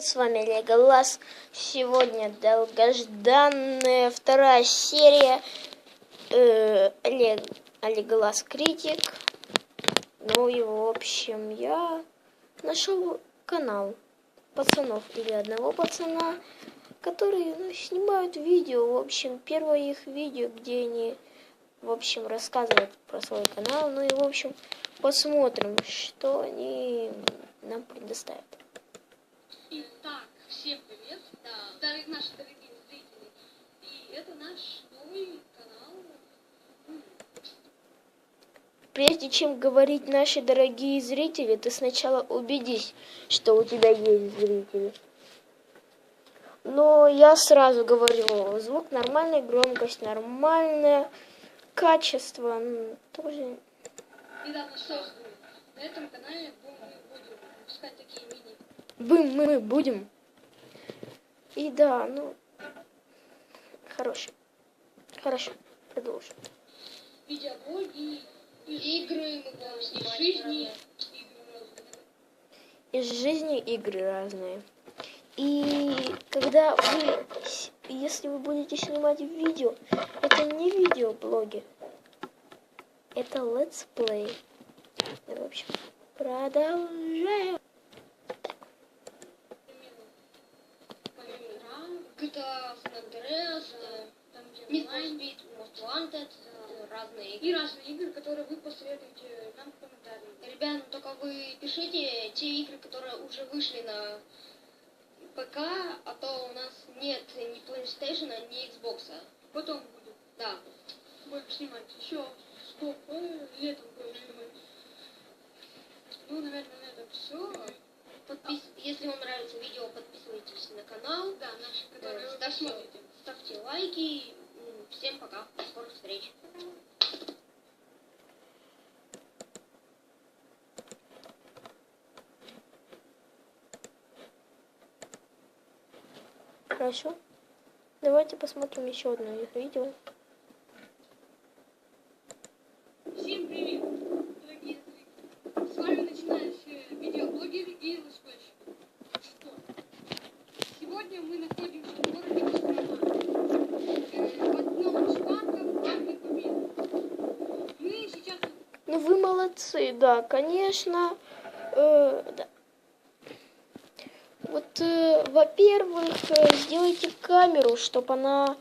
С вами Леголас. Сегодня долгожданная вторая серия э, Олеголас Критик. Ну и в общем я нашел канал пацанов или одного пацана, которые ну, снимают видео. В общем, первое их видео, где они в общем рассказывают про свой канал. Ну и в общем посмотрим, что они нам предоставят. Итак, всем привет, Да. дорогие, наши дорогие зрители. И это наш новый канал. Прежде чем говорить наши дорогие зрители, ты сначала убедись, что у тебя есть зрители. Но я сразу говорю, звук нормальный, громкость нормальная, качество тоже. Итак, ну что ж, на этом канале мы будем выпускать такие мини Бы мы будем. И да, ну, хорошо. Хорошо, продолжим. видеоблоги, Игры мы будем жизни, из жизни игры разные. И когда вы, если вы будете снимать видео, это не видеоблоги, это летсплей. И, в общем, продолжаем. Speed, Most Wanted, э, разные игры. И разные игры, которые вы посоветуете нам в комментариях. Ребят, ну только вы пишите те игры, которые уже вышли на ПК, а то у нас нет ни PlayStation, ни Xbox. Потом будет. Да. Будем снимать еще сколько э, летом будем снимать. Ну, наверное, на этом все. Подпис... Если вам нравится видео, подписывайтесь на канал. Да, наши, вы ставьте, лайки. Всем пока. До скорых встреч. Хорошо. Давайте посмотрим еще одно их видео. Всем привет, дорогие зрители! С вами начинающие видеоблогеры и летсплейщики. Что? Сегодня мы находимся в городе Кострома. Э, В одном из банков Банки Победы. Мы сейчас... Ну вы молодцы, да, конечно. Э, да. Вот, э, во-первых, э, сделайте камеру, чтобы она,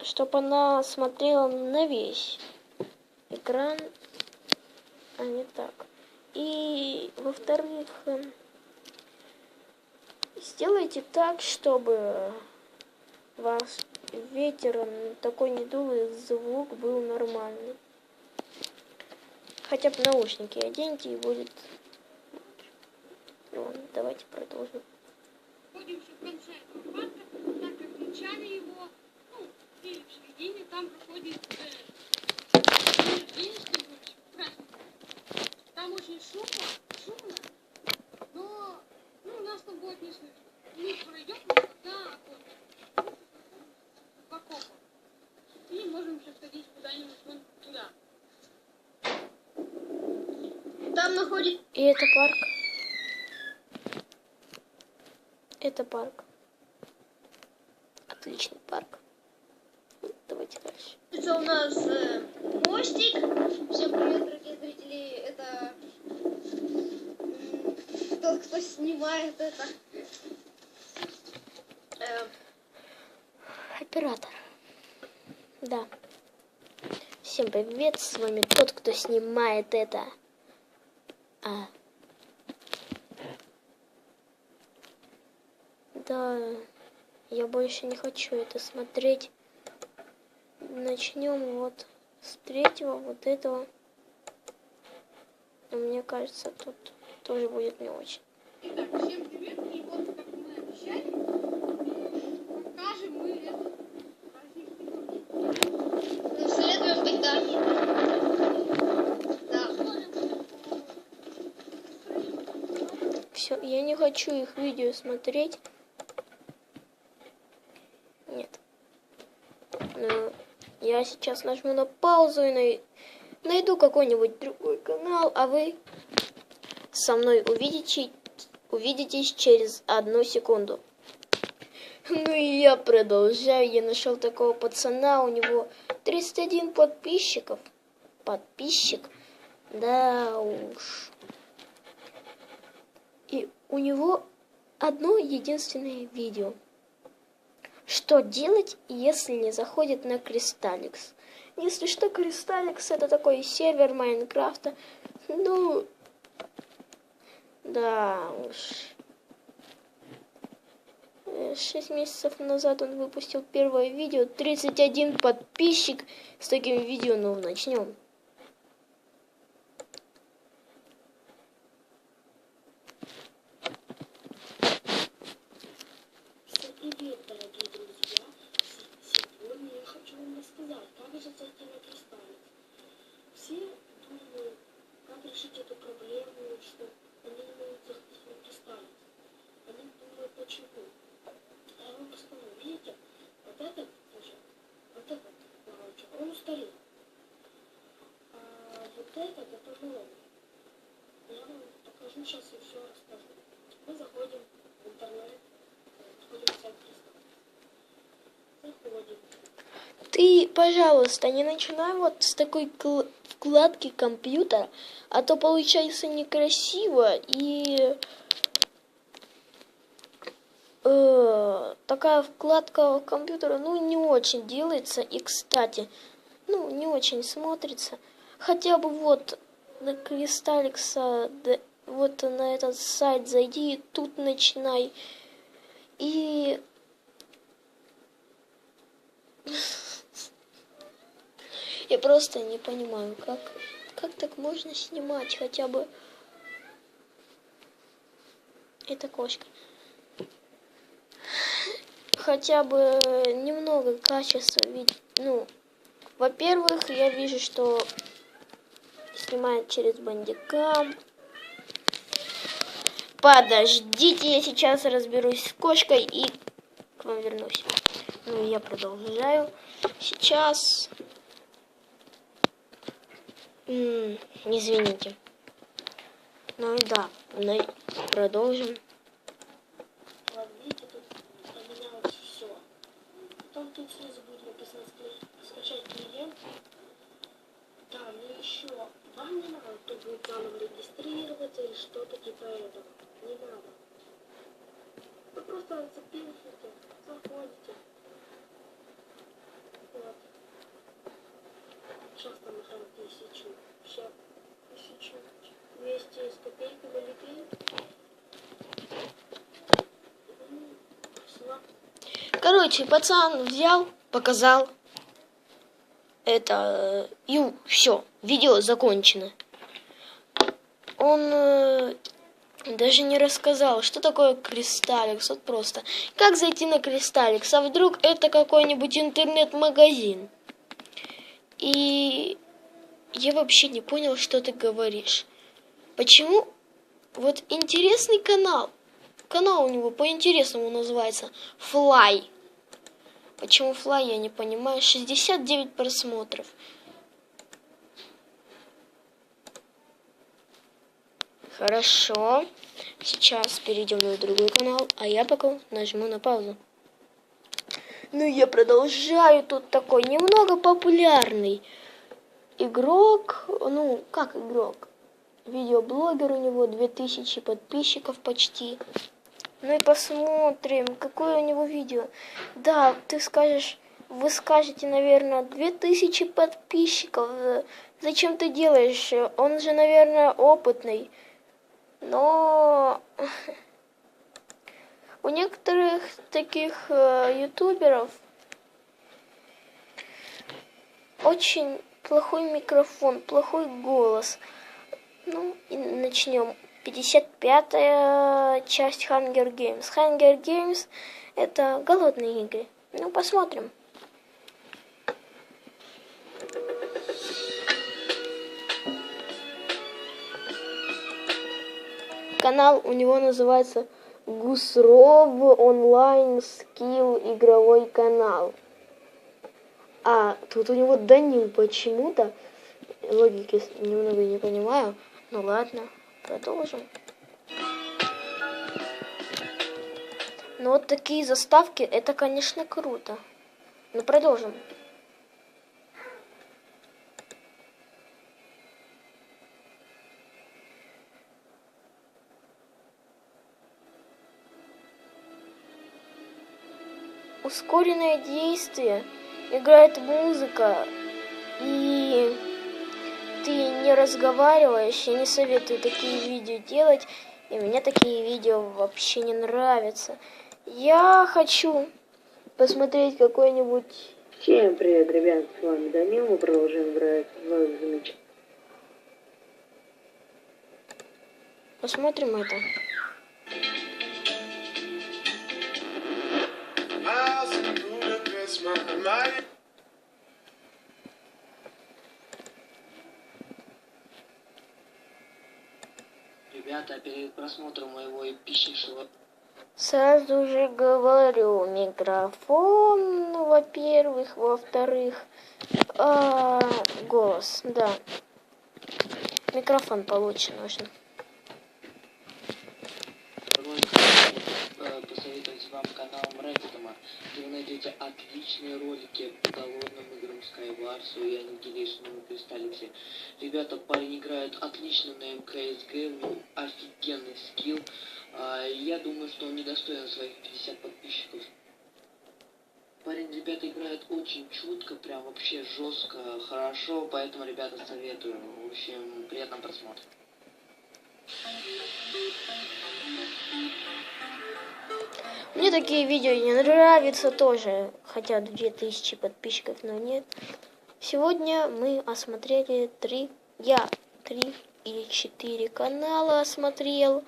чтобы она смотрела на весь экран, а не так. И, во-вторых, э, сделайте так, чтобы вас ветер такой не дул и звук был нормальный. Хотя бы наушники оденьте и будет... Ну, давайте продолжим. находимся в конце парка, так как начале его, ну, или в середине, там проходит э, улица, праздник. Там очень шумно, шумно, но ну, нас там будет не слышно. Мы пройдем когда охота. В. Там находится... И это парк. Это парк. Отличный парк. Давайте дальше. у нас э, мостик. Всем привет, дорогие зрители. Это тот, кто снимает это. Э, Оператор. Да. Всем привет, с вами тот, кто снимает это. А. Да, я больше не хочу это смотреть. Начнем вот с третьего, вот этого. Мне кажется, тут тоже будет не очень привет. И вот, как мы обещали, покажем мы этот праздничный город. ну, следуем тогда. Да. Все, я не хочу их видео смотреть. Нет. Ну, я сейчас нажму на паузу и най- найду какой-нибудь другой канал, а вы со мной увидите, увидитесь через одну секунду. Ну и я продолжаю. Я нашел такого пацана, у него 31 подписчиков. Подписчик. Да уж. И у него одно единственное видео. Что делать, если не заходит на Кристалликс? Если что, Кристалликс это такой сервер Майнкрафта. Ну, да уж. Шесть месяцев назад он выпустил первое видео. 31 подписчик с таким видео. Ну, начнем. Всем привет, дорогие друзья! С- Сегодня я хочу вам на кристаллик. Все думают, как решить эту проблему, что они не могут заходить на кристаллик. Они думают, почему. А я вам расскажу. Видите, вот этот уже, вот этот лампочек, он устарел. А вот этот, это новый. Я вам покажу сейчас и все расскажу. Мы заходим в интернет, заходим в сайт кристаллик. Заходим. Ты, пожалуйста, не начинай вот с такой кл- вкладки компьютера, а то получается некрасиво и э, такая вкладка компьютера, ну, не очень делается. И, кстати, ну, не очень смотрится. Хотя бы вот на Кристалликса, да, вот на этот сайт зайди, и тут начинай. И Я просто не понимаю, как, как так можно снимать хотя бы... Это кошка. Хотя бы немного качества. Ведь, ну, во-первых, я вижу, что снимает через бандикам. Подождите, я сейчас разберусь с кошкой и к вам вернусь. Ну, я продолжаю. Сейчас М, Извините. Ну и да, и продолжим. Вот видите, тут поменялось все. Потом тут снизу будет написано ска- скачать клиент. Да, ну еще вам не надо тут будет заново регистрироваться или что-то типа этого. Не надо. Вы просто запишите, заходите. Вот. Сейчас там играет тысячу. Все. Тысячу. 200 с копейками людей. М, Пошла. Короче, пацан взял, показал. Это э, и все, видео закончено. Он э, даже не рассказал, что такое Кристалликс. Вот просто. Как зайти на Кристалликс? А вдруг это какой-нибудь интернет-магазин? И я вообще не понял, что ты говоришь. Почему? Вот интересный канал. Канал у него по-интересному называется Fly. Почему Fly, я не понимаю. 69 просмотров. Хорошо. Сейчас перейдем на другой канал, а я пока нажму на паузу. Ну, я продолжаю. Тут такой немного популярный игрок. Ну, как игрок? Видеоблогер у него 2000 подписчиков почти. Ну и посмотрим, какое у него видео. Да, ты скажешь, вы скажете, наверное, 2000 подписчиков. Зачем ты делаешь? Он же, наверное, опытный. Но у некоторых таких э, ютуберов очень плохой микрофон, плохой голос. Ну, и начнем. 55-я часть Hunger Games. Hunger Games это голодные игры. Ну, посмотрим. Канал у него называется Гусров онлайн скилл игровой канал. А тут у него Данил почему-то. Логики немного не понимаю. Ну ладно, продолжим. Ну вот такие заставки, это, конечно, круто. Ну, продолжим. Ускоренное действие, играет музыка, и не разговариваешь, я не советую такие видео делать, и мне такие видео вообще не нравятся. Я хочу посмотреть какой-нибудь... Всем привет, ребят, с вами Данил, мы продолжаем играть в замечательный Посмотрим это. Miles in Budapest, my, my Ребята, перед просмотром моего эпичнейшего Сразу же говорю, микрофон, во-первых, во-вторых, а, голос, да. Микрофон получше нужен. э, посоветовать вам канал Рэкстома, где вы найдете отличные ролики по голодным играм Skywars и Annihilation Кристалликсе. Ребята, парень играет отлично на МКСГ, офигенный скилл. А, я думаю, что он недостоин своих 50 подписчиков. Парень, ребята, играет очень чутко, прям вообще жестко, хорошо, поэтому, ребята, советую. В общем, приятного просмотра. Мне такие видео не нравятся тоже, хотя 2000 подписчиков, но нет. Сегодня мы осмотрели три, я три или четыре канала осмотрел.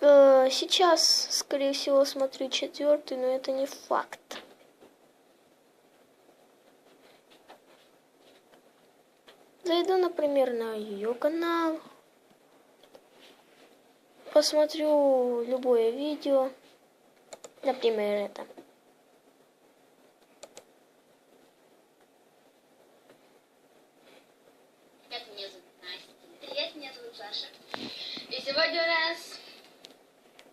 Э, Сейчас, скорее всего, смотрю четвертый, но это не факт. Зайду, например, на ее канал. Посмотрю любое видео. Например, это. Привет, меня зовут Настя. Привет, меня зовут Саша. И сегодня у нас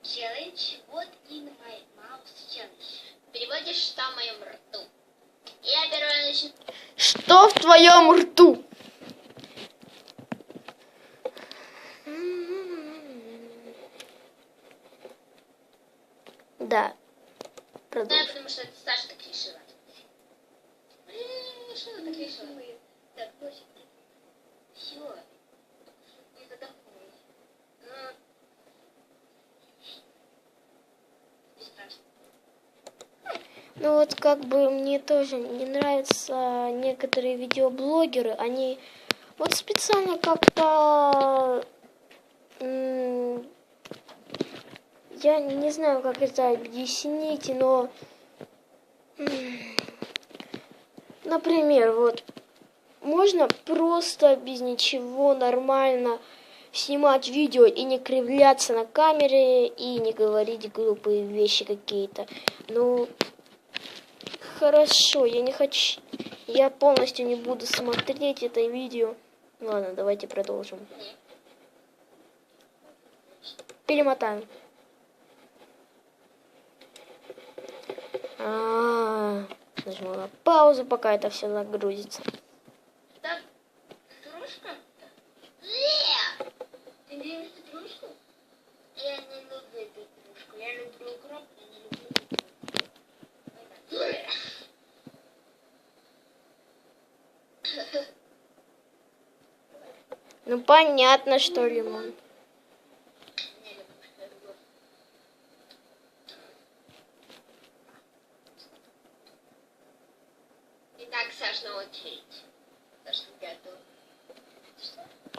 челлендж What in my mouth challenge. В переводе что в моем рту. Я первая начну. Что в твоем рту? Да. Да, Продолжим. потому что это Саша так решила. Что она так решила? Так, бросим. Все. Не задохнулась. Ну. Ну вот как бы мне тоже не нравятся некоторые видеоблогеры, они вот специально как-то я не знаю, как это объяснить, но например, вот можно просто без ничего нормально снимать видео и не кривляться на камере и не говорить глупые вещи какие-то. Ну, Хорошо, я не хочу... Я полностью не буду смотреть это видео. Ладно, давайте продолжим. Перемотаем. А, нажму на паузу, пока это все загрузится. Так, стружка? Ты любишь стружку? Я не люблю эту стружку. Я люблю укроп, я не люблю укроп. Ну, понятно, что лимон.